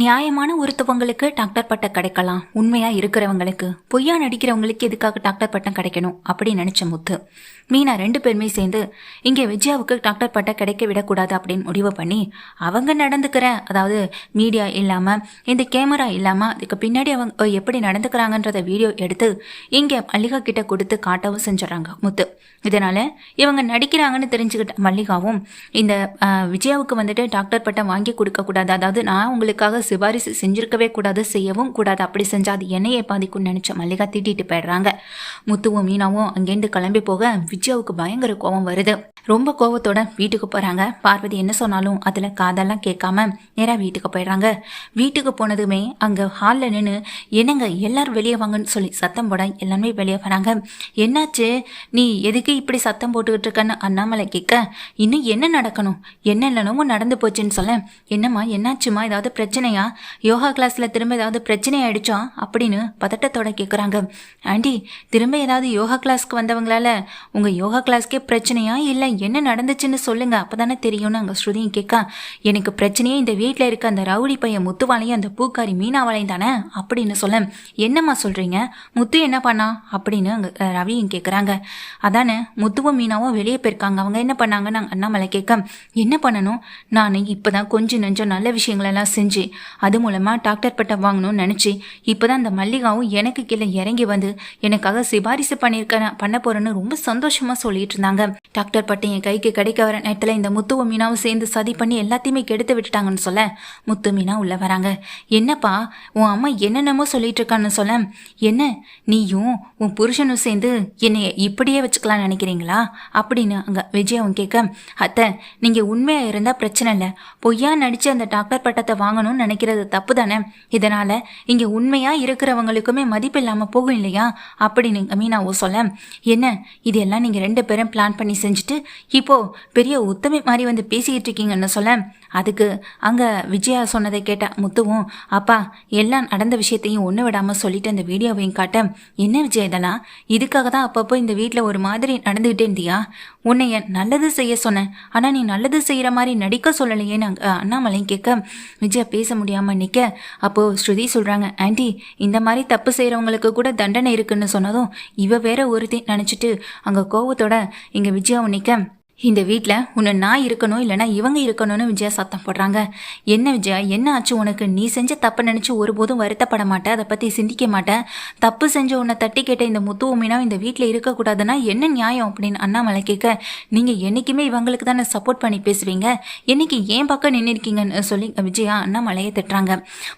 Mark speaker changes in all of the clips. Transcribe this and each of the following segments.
Speaker 1: நியாயமான ஒருத்தவங்களுக்கு டாக்டர் பட்டம் கிடைக்கலாம். உண்மையா இருக்கிறவங்களுக்கு. பொய்யா நடிக்கிறவங்களுக்கு எதுக்காக டாக்டர் பட்டம் கிடைக்கணும்? அப்படின்னு நினைச்ச முத்து. மீனா ரெண்டு பேருமே சேர்ந்து இங்கே விஜயாவுக்கு டாக்டர் பட்டம் கிடைக்க விடக்கூடாது அப்படின்னு முடிவு பண்ணி அவங்க நடந்துக்கிற அதாவது மீடியா இல்லாமல் இந்த கேமரா இல்லாமல் அதுக்கு பின்னாடி அவங்க எப்படி நடந்துக்கிறாங்கன்றத வீடியோ எடுத்து இங்கே மல்லிகா கிட்ட கொடுத்து காட்டவும் செஞ்சுறாங்க முத்து. இதனால இவங்க நடிக்கிறாங்கன்னு தெரிஞ்சுக்கிட்ட மல்லிகாவும் இந்த விஜயாவுக்கு வந்துட்டு டாக்டர் பட்டம் வாங்கி கொடுக்கக்கூடாது. அதாவது நான் உங்களுக்காக சிபாரிசு செஞ்சிருக்கவே கூடாது செய்யவும் கூடாது. அப்படி செஞ்சால் அது என்னையே பாதிக்கும்னு நினச்ச மல்லிகா திட்டிட்டு போயிடுறாங்க. முத்துவும் மீனாவும் அங்கேருந்து கிளம்பி போக விஜயாவுக்கு பயங்கர கோபம் வருது. ரொம்ப கோவத்தோட வீட்டுக்கு போகிறாங்க பார்வதி என்ன சொன்னாலும் அதில் காதெல்லாம் கேட்காம நேராக வீட்டுக்கு போயிடுறாங்க. வீட்டுக்கு போனதுமே அங்கே ஹாலில் நின்று என்னங்க எல்லாரும் வெளியே வாங்கன்னு சொல்லி சத்தம் போட எல்லாமே வெளியே வராங்க. என்னாச்சு? நீ எதுக்கு இப்படி சத்தம் போட்டுக்கிட்டு இருக்கன்னு அண்ணாமலை கேட்க இன்னும் என்ன நடக்கணும்? என்ன இல்லைனோ நடந்து போச்சுன்னு சொல்ல. என்னம்மா என்னாச்சுமா ஏதாவது பிரச்சனையா? யோகா கிளாஸ்ல திரும்ப ஏதாவது பிரச்சனை ஆயிடுச்சா? அப்படின்னு பதட்டத்தோட கேட்குறாங்க ஆண்டி திரும்ப ஏதாவது யோகா கிளாஸ்க்கு வந்தவங்களால உங்க யோகா கிளாஸ்க்கே பிரச்சனையா? இல்லை என்ன நடந்துச்சுன்னு சொல்லுங்க. அப்பதானே தெரியும்னு அங்க ஸ்ருதியும் கேட்கா எனக்கு பிரச்சனையே இந்த வீட்டில் இருக்க அந்த ரவுடி பையன் முத்துவாலையும் அந்த பூக்காரி மீனாவாலையும் தானே? அப்படின்னு சொல்ல என்னம்மா சொல்றீங்க? முத்து என்ன பண்ணா? அப்படின்னு அங்க ரவியும் கேட்குறாங்க அதானே முத்துவும் மீனாவும் வெளியே போயிருக்காங்க. அவங்க என்ன பண்ணாங்கன்னு அங்க அண்ணாமலை கேட்க என்ன பண்ணணும்? நான் இப்பதான் கொஞ்சம் நெஞ்சம் நல்ல விஷயங்களெல்லாம் செஞ்சு அது மூலமா டாக்டர் பட்டம் வாங்கணும்னு நினச்சி இப்போ தான் அந்த மல்லிகாவும் எனக்கு கீழே இறங்கி வந்து எனக்காக சிபாரிசு பண்ணியிருக்க பண்ண போறேன்னு ரொம்ப சந்தோஷமா சொல்லிட்டு இருந்தாங்க. டாக்டர் பட்டம் என் கைக்கு கிடைக்க வர நேரத்தில் இந்த முத்துவும் மீனாவும் சேர்ந்து சதி பண்ணி எல்லாத்தையுமே கெடுத்து விட்டுட்டாங்கன்னு சொல்ல முத்து மீனா உள்ள வராங்க. என்னப்பா உன் அம்மா என்னென்னமோ சொல்லிட்டு இருக்கான்னு சொல்ல என்ன நீயும் உன் புருஷனும் சேர்ந்து என்னை இப்படியே வச்சுக்கலாம் நினைக்கிறீங்களா? அப்படின்னு அங்க விஜயாவும் கேட்க அத்தை நீங்க உண்மையா இருந்தா பிரச்சனை இல்லை. பொய்யா நடிச்சு அந்த டாக்டர் பட்டத்தை வாங்கணும்னு நினைக்கிறது தப்பு தானே இதனால இங்க உண்மையா இருக்கிறவங்களுக்குமே மதிப்பு இல்லாம போகும் இல்லையா? அப்படின்னு மீனாவோ சொல்ல என்ன இதெல்லாம் நீங்க ரெண்டு பேரும் பிளான் பண்ணி செஞ்சுட்டு இப்போ பெரிய உத்தமை மாதிரி வந்து பேசிக்கிட்டு இருக்கீங்கன்னு சொல்ல அதுக்கு அங்கே விஜயா சொன்னதை கேட்ட முத்துவும் அப்பா எல்லாம் நடந்த விஷயத்தையும் ஒன்று விடாமல் சொல்லிட்டு அந்த வீடியோவையும் காட்ட. என்ன விஜய் இதெல்லாம் இதுக்காக தான் அப்பப்போ இந்த வீட்டில் ஒரு மாதிரி நடந்துகிட்டே இருந்தியா? உன்னைய நல்லது செய்ய சொன்னேன். ஆனால் நீ நல்லது செய்கிற மாதிரி நடிக்க சொல்லலையேன்னு நாங்கள் அண்ணாமலையும் கேட்க விஜயா பேச முடியாமல் நிற்க அப்போது ஸ்ருதி சொல்கிறாங்க ஆண்டி இந்த மாதிரி தப்பு செய்கிறவங்களுக்கு கூட தண்டனை இருக்குன்னு சொன்னதும் இவ வேற ஒருத்தி நினச்சிட்டு அங்கே கோவத்தோட இங்கே விஜயாவும் நிற்க இந்த வீட்டில் உன்னை நான் இருக்கணும் இல்லைனா இவங்க இருக்கணும்னு விஜயா சத்தம் போடுறாங்க. என்ன விஜயா என்ன ஆச்சு உனக்கு? நீ செஞ்ச தப்பை நினச்சி ஒருபோதும் வருத்தப்பட மாட்டேன் அதை பற்றி சிந்திக்க மாட்டேன். தப்பு செஞ்ச உன்னை தட்டி கேட்ட இந்த முத்து உமினா இந்த வீட்டில் இருக்கக்கூடாதுன்னா என்ன நியாயம் அப்படின்னு அண்ணாமலை கேட்க நீங்கள் என்றைக்குமே இவங்களுக்கு தானே சப்போர்ட் பண்ணி பேசுவீங்க? என்னைக்கு ஏன் பக்கம் நின்று இருக்கீங்கன்னு சொல்லி விஜயா அண்ணாமலையை திட்டுறாங்க.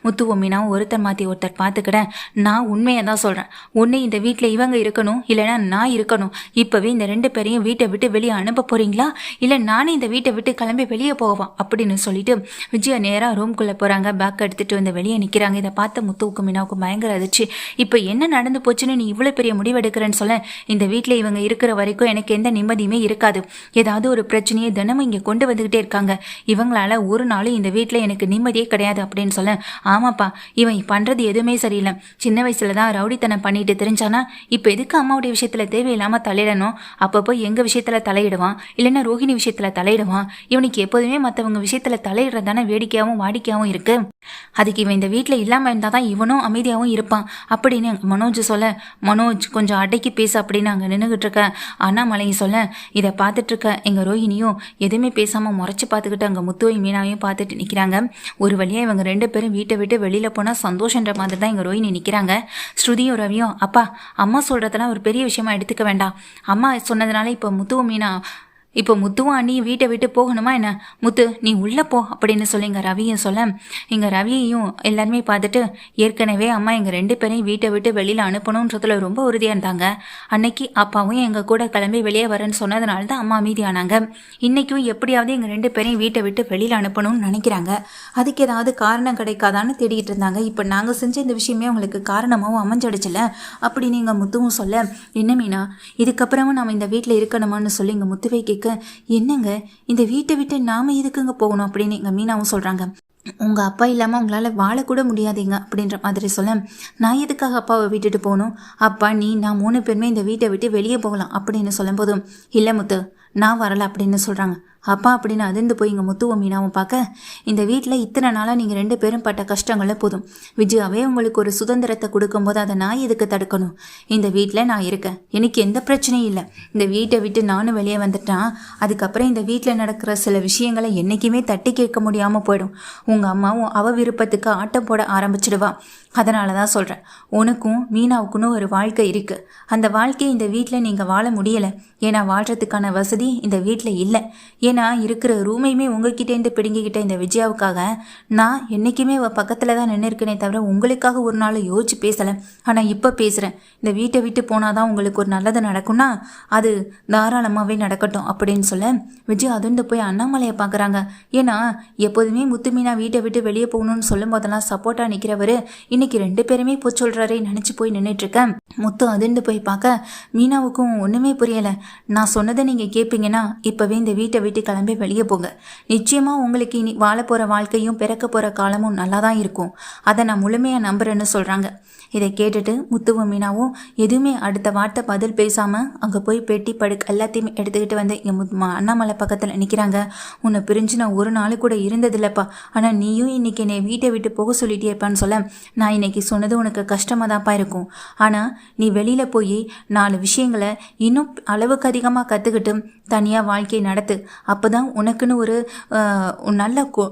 Speaker 1: முத்து உமினாவும் ஒருத்தர் மாற்றி ஒருத்தர் பார்த்துக்கிட்டேன் நான் உண்மையை தான் சொல்கிறேன் ஒன்று இந்த வீட்டில் இவங்க இருக்கணும் இல்லைனா நான் இருக்கணும். இப்போவே இந்த ரெண்டு பேரையும் வீட்டை விட்டு வெளியே அனுப்ப போகிறீங்களா இல்லை நானே இந்த வீட்டை விட்டு கிளம்பி வெளியே போவான் அப்படின்னு சொல்லிட்டு விஜயா நேராக ரூம்குள்ளே போகிறாங்க பேக் எடுத்துகிட்டு வந்து வெளியே நிற்கிறாங்க இதை பார்த்த முத்துவுக்கும் மீனாவுக்கும் பயங்கர அதிர்ச்சி. இப்போ என்ன நடந்து போச்சுன்னு நீ இவ்வளோ பெரிய முடிவு எடுக்கிறேன்னு சொல்ல இந்த வீட்டில் இவங்க இருக்கிற வரைக்கும் எனக்கு எந்த நிம்மதியுமே இருக்காது. ஏதாவது ஒரு பிரச்சனையை தினமும் இங்கே கொண்டு வந்துக்கிட்டே இருக்காங்க. இவங்களால ஒரு நாளும் இந்த வீட்டில் எனக்கு நிம்மதியே கிடையாது அப்படின்னு சொல்ல ஆமாப்பா இவன் பண்ணுறது எதுவுமே சரியில்லை. சின்ன வயசில் தான் ரவுடித்தனம் பண்ணிட்டு தெரிஞ்சானா இப்போ எதுக்கு அம்மாவுடைய விஷயத்தில் தேவையில்லாமல் தலையிடணும்? அப்பப்போ எங்கள் விஷயத்தில் தலையிடுவான்? இல்லைன்னா ரோஹிணி விஷயத்தில் தலையிடுவான் இவனுக்கு எப்போதுமே மற்றவங்க விஷயத்தில் தலையிடுறது தானே வேடிக்கையாகவும் வாடிக்கையாகவும் இருக்கு. அதுக்கு இவன் இந்த வீட்டில் இல்லாமல் இருந்தால் தான் இவனும் அமைதியாகவும் இருப்பான். அப்படின்னு மனோஜ் சொல்ல மனோஜ் கொஞ்சம் அடைக்கி பேசு அப்படின்னு அங்கே நின்றுகிட்டு இருக்க. அண்ணாமலையும் சொல்ல இதை பார்த்துட்டு இருக்க. எங்கள் ரோஹிணியும் எதுவுமே பேசாமல் முறைச்சி பார்த்துக்கிட்டு அங்கே முத்துவையும் மீனாவையும் பார்த்துட்டு நிற்கிறாங்க ஒரு வழியாக இவங்க ரெண்டு பேரும் வீட்டை விட்டு வெளியில் போனால் சந்தோஷன்ற மாதிரி தான் எங்கள் ரோஹிணி நிற்கிறாங்க ஸ்ருதியும் ரவியும் அப்பா அம்மா சொல்கிறதெல்லாம் ஒரு பெரிய விஷயமா எடுத்துக்க வேண்டாம். அம்மா சொன்னதுனால இப்போ முத்துவும் மீனா இப்போ முத்துவும் அண்ணியும் வீட்டை விட்டு போகணுமா என்ன? முத்து நீ உள்ளே போ அப்படின்னு சொல்லி எங்கள் ரவியும் சொல்ல. இங்கே ரவியையும் எல்லாருமே பார்த்துட்டு ஏற்கனவே அம்மா எங்கள் ரெண்டு பேரையும் வீட்டை விட்டு வெளியில் அனுப்பணுன்றதுல ரொம்ப உறுதியாக இருந்தாங்க. அன்னைக்கு அப்பாவும் எங்கள் கூட கிளம்பி வெளியே வரேன்னு சொன்னதுனால தான் அம்மா அமைதியானாங்க. இன்றைக்கும் எப்படியாவது எங்கள் ரெண்டு பேரையும் வீட்டை விட்டு வெளியில் அனுப்பணும்னு நினைக்கிறாங்க. அதுக்கு ஏதாவது காரணம் கிடைக்காதான்னு தேடிட்டு இருந்தாங்க. இப்போ நாங்கள் செஞ்ச இந்த விஷயமே உங்களுக்கு காரணமாகவும் அமைஞ்சிடுச்சுல அப்படின்னு எங்கள் முத்துவும் சொல்ல என்ன மீனா இதுக்கப்புறமும் நம்ம இந்த வீட்டில் இருக்கணுமான்னு சொல்லி எங்கள் முத்துவை கேட்க என்னங்க? இந்த வீட்டை விட்டு நாம எதுக்குங்க போகணும்? அப்படின்னு எங்கள் மீனாவும் சொல்கிறாங்க உங்கள் அப்பா இல்லாமல் உங்களால் வாழக்கூட முடியாதீங்க அப்படின்ற மாதிரி சொல்ல நான் எதுக்காக அப்பாவை விட்டுட்டு போகணும்? அப்பா நீ நான் மூணு பேருமே இந்த வீட்டை விட்டு வெளியே போகலாம் அப்படின்னு சொல்லும்போதும் இல்லை முத்து நான் வரல அப்படின்னு சொல்கிறாங்க அப்பா அப்படின்னு அதிர்ந்து போய் இங்கே முத்துவும் மீனாவும் பார்க்க இந்த வீட்டில் இத்தனை நாளாக நீங்கள் ரெண்டு பேரும் பட்ட கஷ்டங்களும் போதும். விஜயாவே உங்களுக்கு ஒரு சுதந்திரத்தை கொடுக்கும்போது அதை நான் எதுக்கு தடுக்கணும்? இந்த வீட்டில் நான் இருக்கேன். எனக்கு எந்த பிரச்சனையும் இல்லை. இந்த வீட்டை விட்டு நானும் வெளியே வந்துட்டேன் அதுக்கப்புறம் இந்த வீட்டில் நடக்கிற சில விஷயங்களை என்றைக்குமே தட்டி கேட்க முடியாமல் போயிடும். உங்கள் அம்மாவும் அவ விருப்பத்துக்கு ஆட்டம் போட ஆரம்பிச்சிடுவா. அதனால தான் சொல்கிறேன் உனக்கும் மீனாவுக்குன்னு ஒரு வாழ்க்கை இருக்குது அந்த வாழ்க்கையை இந்த வீட்டில் நீங்கள் வாழ முடியலை. ஏன்னா வாழ்கிறதுக்கான வசதி இந்த வீட்டில் இல்லை. ஏன்னா இருக்கிற ரூமையுமே உங்ககிட்டேருந்து பிடுங்கிக்கிட்ட இந்த விஜயாவுக்காக நான் என்றைக்குமே அவள் பக்கத்தில் தான் நின்று இருக்கேனே தவிர உங்களுக்காக ஒரு நாள் யோசிச்சு பேசலை. ஆனால் இப்போ பேசுகிறேன் இந்த வீட்டை விட்டு போனால் தான் உங்களுக்கு ஒரு நல்லது நடக்கும்னா அது தாராளமாகவே நடக்கட்டும் அப்படின்னு சொல்ல விஜய் அதிர்ந்து போய் அண்ணாமலையை பார்க்குறாங்க ஏன்னா எப்போதுமே முத்து மீனா வீட்டை விட்டு வெளியே போகணும்னு சொல்லும் போதெல்லாம் சப்போர்ட்டாக நிற்கிறவர் இன்னைக்கு ரெண்டு பேருமே போய் சொல்கிறாரே நினச்சி போய் நின்றுட்டுருக்கேன் முத்து அதிர்ந்து போய் பார்க்க மீனாவுக்கும் ஒன்றுமே புரியலை. நான் சொன்னதை நீங்கள் கேட்பீங்கன்னா இப்போவே இந்த வீட்டை விட்டு கிளம்பி வெளியே போங்க. நிச்சயமாக உங்களுக்கு இனி வாழ போகிற வாழ்க்கையும் பிறக்க போகிற காலமும் நல்லா தான் இருக்கும். அதை நான் முழுமையாக நம்புறேன்னு சொல்கிறாங்க இதை கேட்டுட்டு முத்துவும் மீனாவும் எதுவுமே அடுத்த வார்த்தை பதில் பேசாமல் அங்கே போய் பெட்டி படுக்க எல்லாத்தையுமே எடுத்துக்கிட்டு வந்து எங்கள் முத் அண்ணாமலை பக்கத்தில் நிற்கிறாங்க உன்னை பிரிஞ்சு நான் ஒரு நாள் கூட இருந்ததில்லப்பா. ஆனால் நீயும் இன்னைக்கு என்னை வீட்டை விட்டு போக சொல்லிட்டேப்பான்னு சொல்ல நான் இன்னைக்கு சொன்னது உனக்கு கஷ்டமாக தான்ப்பா இருக்கும். ஆனால் நீ வெளியில் போய் நாலு விஷயங்களை இன்னும் அளவுக்கு அதிகமாக கற்றுக்கிட்டு தனியாக வாழ்க்கையை நடத்து. அப்போ தான் உனக்குன்னு ஒரு நல்ல கோ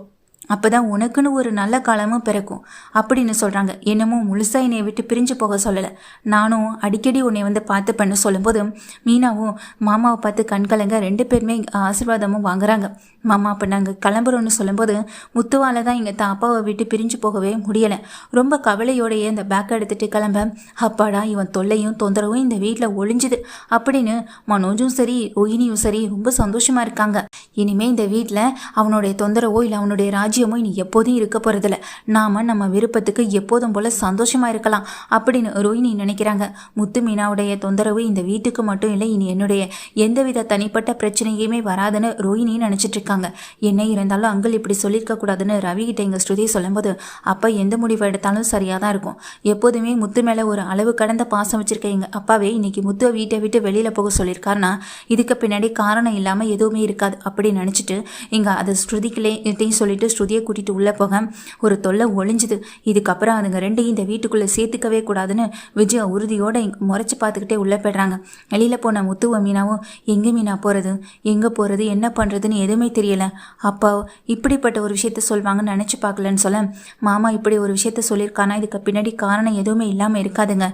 Speaker 1: அப்போ தான் உனக்குன்னு ஒரு நல்ல காலமும் பிறக்கும் அப்படின்னு சொல்கிறாங்க என்னமோ முழுசாக என்னை விட்டு பிரிஞ்சு போக சொல்லலை. நானும் அடிக்கடி உன்னை வந்து பார்த்து பண்ண சொல்லும்போது மீனாவும் மாமாவை பார்த்து கண்கலங்க ரெண்டு பேருமே ஆசீர்வாதமும் வாங்குறாங்க. மாமா அப்போ நாங்கள் கிளம்புறோன்னு சொல்லும்போது முத்துவால தான் எங்கள் அப்பாவை விட்டு பிரிஞ்சு போகவே முடியலை. ரொம்ப கவலையோடையே அந்த பேக்கை எடுத்துகிட்டு கிளம்ப அப்பாடா இவன் தொல்லையும் தொந்தரவும் இந்த வீட்டில் ஒழிஞ்சுது அப்படின்னு மனோஜும் சரி ரோஹினியும் சரி ரொம்ப சந்தோஷமாக இருக்காங்க. இனிமேல் இந்த வீட்டில் அவனுடைய தொந்தரவோ இல்லை அவனுடைய ராஜ்யமும் இனி எப்போதும் இருக்க போறதில்ல. நாம நம்ம விருப்பத்துக்கு எப்போதும் போல சந்தோஷமா இருக்கலாம் அப்படின்னு ரோஹினி நினைக்கிறாங்க. முத்து மீனாவுடைய தொந்தரவு இந்த வீட்டுக்கு மட்டும் இல்லை இனி என்னுடைய எந்தவித தனிப்பட்ட பிரச்சனையுமே வராதுன்னு ரோஹினி நினைச்சிட்டு இருக்காங்க. என்ன இருந்தாலும் அங்கிள் இப்படி சொல்லியிருக்க கூடாதுன்னு ரவி கிட்ட எங்க ஸ்ருதி சொல்லும்போது அப்போ எந்த முடிவு எடுத்தாலும் சரியாக தான் இருக்கும். எப்போதுமே முத்து மேலே ஒரு அளவு கடந்த பாசம் வச்சிருக்க எங்கள் அப்பாவே இன்னைக்கு முத்துவை வீட்டை விட்டு வெளியில் போக சொல்லியிருக்காருன்னா இதுக்கு பின்னாடி காரணம் இல்லாமல் எதுவுமே இருக்காது அப்படின்னு நினச்சிட்டு இங்கே அது ஸ்ருதிக்கிலே இதையும் சொல்லிட்டு ஸ்ருதியை கூட்டிகிட்டு உள்ளே போக ஒரு தொல்லை ஒளிஞ்சுது. இதுக்கப்புறம் அதுங்க ரெண்டையும் இந்த வீட்டுக்குள்ளே சேர்த்துக்கவே கூடாதுன்னு விஜயா உறுதியோடு முறைச்சி பார்த்துக்கிட்டே உள்ளே போயிடுறாங்க. வெளியில் போன முத்துவ மீனாவும் எங்கே மீனா போகிறது எங்கே போகிறது என்ன பண்ணுறதுன்னு எதுவுமே தெரியலை. அப்பா இப்படிப்பட்ட ஒரு விஷயத்த சொல்வாங்கன்னு நினச்சி பார்க்கலன்னு சொல்ல மாமா இப்படி ஒரு விஷயத்த சொல்லியிருக்கானா? இதுக்கு பின்னாடி காரணம் எதுவுமே இல்லாமல் இருக்காதுங்க.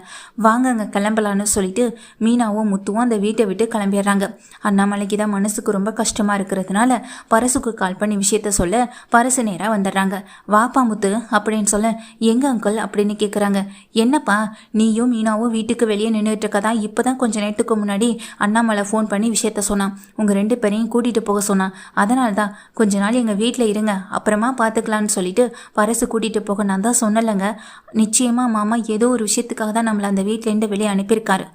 Speaker 1: வாங்கங்க கிளம்பலான்னு சொல்லிட்டு மீனாவும் முத்துவும் அந்த வீட்டை விட்டு கிளம்பிடுறாங்க. அண்ணாமலைக்கு தான் மனசுக்கு ரொம்ப கஷ்டமாக இருக்கிறதுனால பரசுக்கு கால் பண்ணி விஷயத்த சொல்ல பரசு நேராக வந்துடுறாங்க. வாப்பா முத்து அப்படின்னு சொல்ல எங்க அங்கிள் அப்படின்னு கேட்குறாங்க என்னப்பா நீயும் மீனாவும் வீட்டுக்கு வெளியே நின்றுட்டு இருக்கதா இப்போ தான் கொஞ்சம் நேரத்துக்கு முன்னாடி அண்ணாமலை ஃபோன் பண்ணி விஷயத்த சொன்னான். உங்கள் ரெண்டு பேரையும் கூட்டிகிட்டு போக சொன்னான். அதனால தான் கொஞ்ச நாள் எங்கள் வீட்டில் இருங்க. அப்புறமா பார்த்துக்கலான்னு சொல்லிட்டு பரசு கூட்டிகிட்டு போக நான் தான் சொன்னலைங்க நிச்சயமாக மாமா ஏதோ ஒரு விஷயத்துக்காக தான் நம்மளை அந்த வீட்டிலேருந்து வெளியே அனுப்பியிருக்காரு.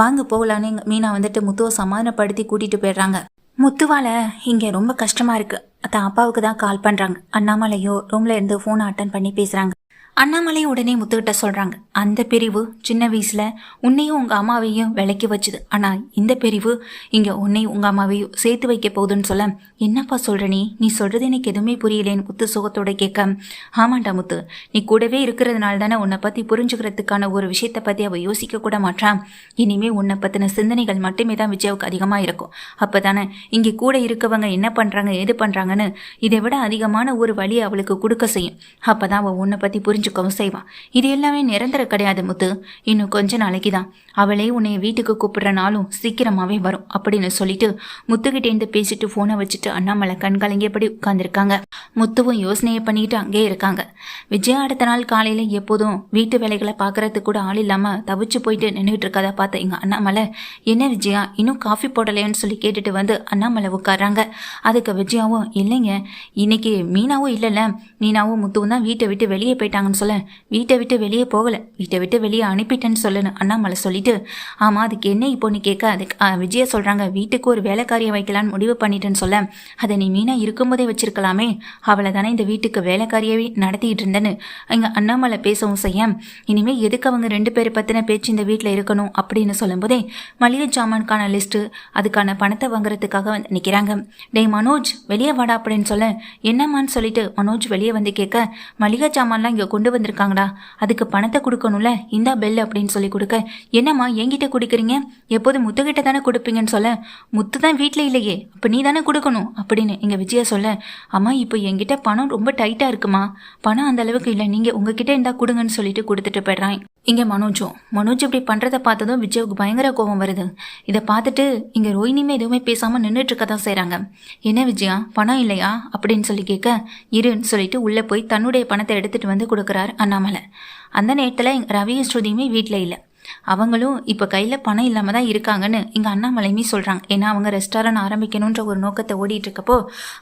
Speaker 1: வாங்க போகலான்னு மீனா வந்துட்டு முத்துவை சமாதானப்படுத்தி கூட்டிகிட்டு போயிடுறாங்க. முத்துவால இங்கே ரொம்ப கஷ்டமாக இருக்குது அதான் அப்பாவுக்கு தான் கால் பண்ணுறாங்க அண்ணாமலையோ ரூமில் இருந்து ஃபோனை அட்டன் பண்ணி பேசுகிறாங்க அண்ணாமலை உடனே முத்துக்கிட்ட சொல்கிறாங்க அந்த பிரிவு சின்ன வயசில் உன்னையும் உங்கள் அம்மாவையும் விலைக்கு வச்சுது. ஆனால் இந்த பிரிவு இங்கே உன்னையும் உங்கள் அம்மாவையும் சேர்த்து வைக்க போகுதுன்னு சொல்ல என்னப்பா சொல்கிற நீ? நீ சொல்கிறது எனக்கு எதுவுமே புரியலேன்னு முத்து சுகத்தோட கேட்க ஆமாண்டா முத்து நீ கூடவே இருக்கிறதுனால தானே உன்னை பற்றி புரிஞ்சுக்கிறதுக்கான ஒரு விஷயத்தை பற்றி அவள் யோசிக்க கூட மாட்டான் இனிமே உன்னை பற்றின சிந்தனைகள் மட்டுமே தான் விஜயாவுக்கு அதிகமாக இருக்கும். அப்போ தானே இங்கே கூட இருக்கவங்க என்ன பண்ணுறாங்க ஏது பண்ணுறாங்கன்னு இதை விட அதிகமான ஒரு வழி அவளுக்கு கொடுக்க செய்யும். அப்போ தான் அவள் உன்னை பற்றி புரிஞ்சுக்கவும் செய்வான் இது எல்லாமே நிரந்தர கிடையாது முத்து. இன்னும் கொஞ்ச நாளைக்கு தான். அவளே உன்னை வீட்டுக்கு கூப்பிடுற நாளும் சீக்கிரமாவே வரும் அப்படின்னு சொல்லிட்டு முத்துக்கிட்டேருந்து பேசிட்டு ஃபோனை வச்சுட்டு அண்ணாமலை கண்கலங்கியபடி உட்காந்துருக்காங்க முத்துவும் யோசனையை பண்ணிட்டு அங்கே இருக்காங்க. விஜயா அடுத்த நாள் காலையில் எப்போதும் வீட்டு வேலைகளை பார்க்கறதுக்கு கூட ஆள் இல்லாமல் தவிச்சு போயிட்டு நின்றுட்டு இருக்கதா பார்த்த எங்கள் அண்ணாமலை என்ன விஜயா இன்னும் காஃபி போடலைன்னு சொல்லி கேட்டுட்டு வந்து அண்ணாமலை உட்கார்றாங்க. அதுக்கு விஜயாவும் இல்லைங்க இன்னைக்கு மீனாவும் இல்லைல்ல. மீனாவும் முத்துவும் தான் வீட்டை விட்டு வெளியே போயிட்டாங்கன்னு சொல்ல வீட்டை விட்டு வெளியே போகலை. வீட்டை விட்டு வெளியே அனுப்பிட்டேன்னு சொல்லுன்னு அண்ணாமலை சொல்லிட்டு ஆமாம் அதுக்கு என்ன இப்போன்னு கேட்க? அதுக்கு ஆ, விஜயா சொல்கிறாங்க வீட்டுக்கு ஒரு வேலைக்காரியை வைக்கலான்னு முடிவு பண்ணிட்டேன்னு சொல்ல அதை நீ மீனா இருக்கும்போதே வச்சிருக்கலாமே. அவளை தானே இந்த வீட்டுக்கு வேலைக்காரியாவே நடத்திட்டு இருந்தேன்னு. எங்கள் அண்ணாமலை பேசவும் செய்ய இனிமேல் எதுக்கு அவங்க ரெண்டு பேரை பற்றின பேச்சு இந்த வீட்டில் இருக்கணும்? அப்படின்னு சொல்லும்போதே மளிகை சாமானுக்கான லிஸ்ட்டு அதுக்கான பணத்தை வாங்குறதுக்காக வந்து நிற்கிறாங்க டே மனோஜ் வெளியே வாடா அப்படின்னு சொல்ல என்னம்மான்னு சொல்லிட்டு மனோஜ் வெளியே வந்து கேட்க மளிகை சாமான்லாம் இங்கே கொண்டு கொண்டு வந்திருக்காங்கடா. அதுக்கு பணத்தை கொடுக்கணும்ல? இந்தா பெல் அப்படின்னு சொல்லி கொடுக்க. என்னம்மா என்கிட்ட கொடுக்குறீங்க? எப்போதும் முத்துக்கிட்ட தானே கொடுப்பீங்கன்னு சொல்ல. முத்து தான் வீட்டில் இல்லையே. அப்போ நீ தானே கொடுக்கணும் அப்படின்னு எங்கள் விஜயா சொல்ல. அம்மா இப்போ என்கிட்ட பணம் ரொம்ப டைட்டாக இருக்குமா? பணம் அந்த அளவுக்கு இல்லை. நீங்கள் உங்ககிட்ட இருந்தால் கொடுங்கன்னு சொல்லிட்டு கொடுத்துட்டு போயிடுறான். இங்கே மனோஜும். மனோஜ் இப்படி பண்ணுறதை பார்த்ததும் விஜயாவுக்கு பயங்கர கோபம் வருது. இதை பார்த்துட்டு இங்கே ரோஹினியுமே எதுவுமே பேசாமல் நின்றுட்டு இருக்க தான் செய்கிறாங்க என்ன விஜயா பணம் இல்லையா? அப்படின்னு சொல்லி கேட்க இருன்னு சொல்லிட்டு உள்ளே போய் தன்னுடைய பணத்தை எடுத்துகிட்டு வந்து கொடுக்குறாரு அண்ணாமலை. அந்த நேரத்தில் ரவியும் ஸ்ருதியுமே வீட்டில் இல்லை. அவங்களும் இப்போ கையில் பணம் இல்லாமல் தான் இருக்காங்கன்னு இங்கே அண்ணாமலையுமே சொல்கிறாங்க ஏன்னா அவங்க ரெஸ்டாரண்ட் ஆரம்பிக்கணுன்ற ஒரு நோக்கத்தை ஓடிட்டு இருக்கப்போ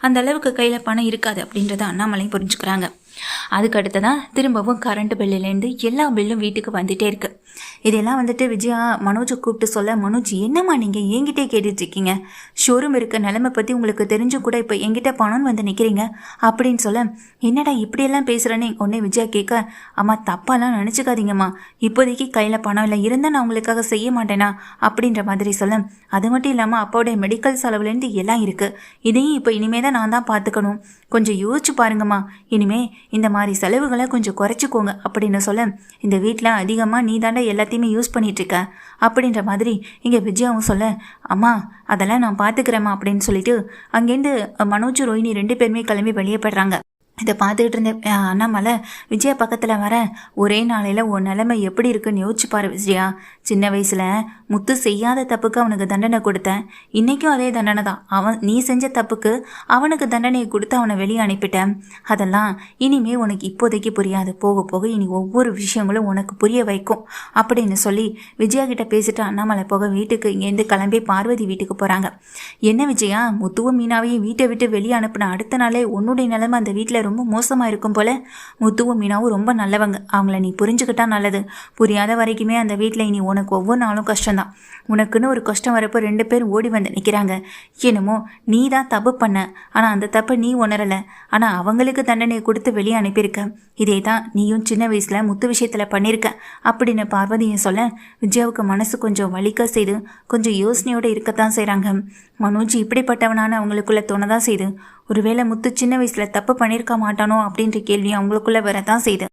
Speaker 1: அந்த அளவுக்கு கையில் பணம் இருக்காது அப்படின்றத அண்ணாமலையும் புரிஞ்சுக்கிறாங்க. அதுக்கடுத்து தான் திரும்பவும் கரண்ட் பில்லுலேருந்து எல்லா பில்லும் வீட்டுக்கு வந்துட்டே இருக்கு. இதெல்லாம் வந்துட்டு விஜயா மனோஜை கூப்பிட்டு சொல்ல மனோஜ் என்னம்மா நீங்கள் என்கிட்டே கேட்டுட்டு இருக்கீங்க? ஷோரூம் இருக்க நிலைமை பற்றி உங்களுக்கு தெரிஞ்சும் கூட இப்போ என்கிட்ட பணம்னு வந்து நிற்கிறீங்க அப்படின்னு சொல்ல என்னடா இப்படியெல்லாம் பேசுகிறேன்னு உடனே விஜயா கேட்க அம்மா தப்பாலாம் நினச்சிக்காதீங்கம்மா. இப்போதைக்கு கையில் பணம் இல்லை. இருந்தால் நான் உங்களுக்காக செய்ய மாட்டேனா? அப்படின்ற மாதிரி சொல்ல அது மட்டும் இல்லாமல் அப்பாவுடைய மெடிக்கல் செலவுலேருந்து எல்லாம் இருக்குது இதையும் இப்போ இனிமே தான் நான் தான் பார்த்துக்கணும். கொஞ்சம் யோசிச்சு பாருங்கம்மா. இனிமே இந்த மாதிரி செலவுகளை கொஞ்சம் குறைச்சிக்கோங்க அப்படின்னு சொல்ல இந்த வீட்டில் அதிகமாக நீ தாண்டா எல்லாத்தையுமே யூஸ் பண்ணிகிட்ருக்க இருக்க அப்படின்ற மாதிரி இங்கே விஜயாவும் சொல்ல அம்மா அதெல்லாம் நான் பார்த்துக்கிறேம்மா அப்படின்னு சொல்லிட்டு அங்கேருந்து மனோஜ் ரோஹினி ரெண்டு பேருமே கிளம்பி வெளியே போயிடுறாங்க. இதை பார்த்துக்கிட்டு இருந்த அண்ணாமலை விஜயா பக்கத்தில் வர ஒரே நாளையில் உன் நிலைமை எப்படி இருக்குன்னு யோசிச்சு பாரு விஜயா. சின்ன வயசில் முத்து செய்யாத தப்புக்கு அவனுக்கு தண்டனை கொடுத்தேன். இன்றைக்கும் அதே தண்டனை தான். அவன் நீ செஞ்ச தப்புக்கு அவனுக்கு தண்டனையை கொடுத்து அவனை வெளியே அனுப்பிட்டேன். அதெல்லாம் இனிமே உனக்கு இப்போதைக்கு புரியாது. போக போக இனி ஒவ்வொரு விஷயங்களும் உனக்கு புரிய வைக்கும் அப்படின்னு சொல்லி விஜயா கிட்ட பேசிட்டு அண்ணாமலை போக வீட்டுக்கு இங்கேருந்து கிளம்பி பார்வதி வீட்டுக்கு போகிறாங்க என்ன விஜயா முத்துவும் மீனாவையும் வீட்டை விட்டு வெளியே அனுப்பின அடுத்த நாளே உன்னுடைய நிலைமை அந்த வீட்டில் ரொம்ப மோசமாக இருக்கும் போல. முத்துவும் மீனாவும் ரொம்ப நல்லவங்க. அவங்கள நீ புரிஞ்சுக்கிட்டா நல்லது. புரியாத வரைக்குமே அந்த வீட்டில் இனி உனக்கு ஒவ்வொரு நாளும் கஷ்டம்தான். உனக்குன்னு ஒரு கஷ்டம் வரப்போ ரெண்டு பேர் ஓடி வந்து நிற்கிறாங்க என்னமோ நீ தான் தப்பு பண்ண. ஆனால் அந்த தப்பை நீ உணரலை. ஆனால் அவங்களுக்கு தண்டனையை கொடுத்து வெளியே அனுப்பியிருக்க. இதே தான் நீயும் சின்ன வயசில் முத்து விஷயத்தில் பண்ணியிருக்க. அப்படின்னு பார்வதியும் சொல்ல விஜயாவுக்கு மனசு கொஞ்சம் வலிக்க செய்து கொஞ்சம் யோசனையோடு இருக்கத்தான் செய்கிறாங்க மனோஜ் இப்படிப்பட்டவனான அவங்களுக்குள்ள தோணதான் செய்து ஒருவேளை முத்து சின்ன வயசில் தப்பு பண்ணியிருக்க மாட்டானோ அப்படின்ற கேள்வி அவங்களுக்குள்ள வரதான் செய்து.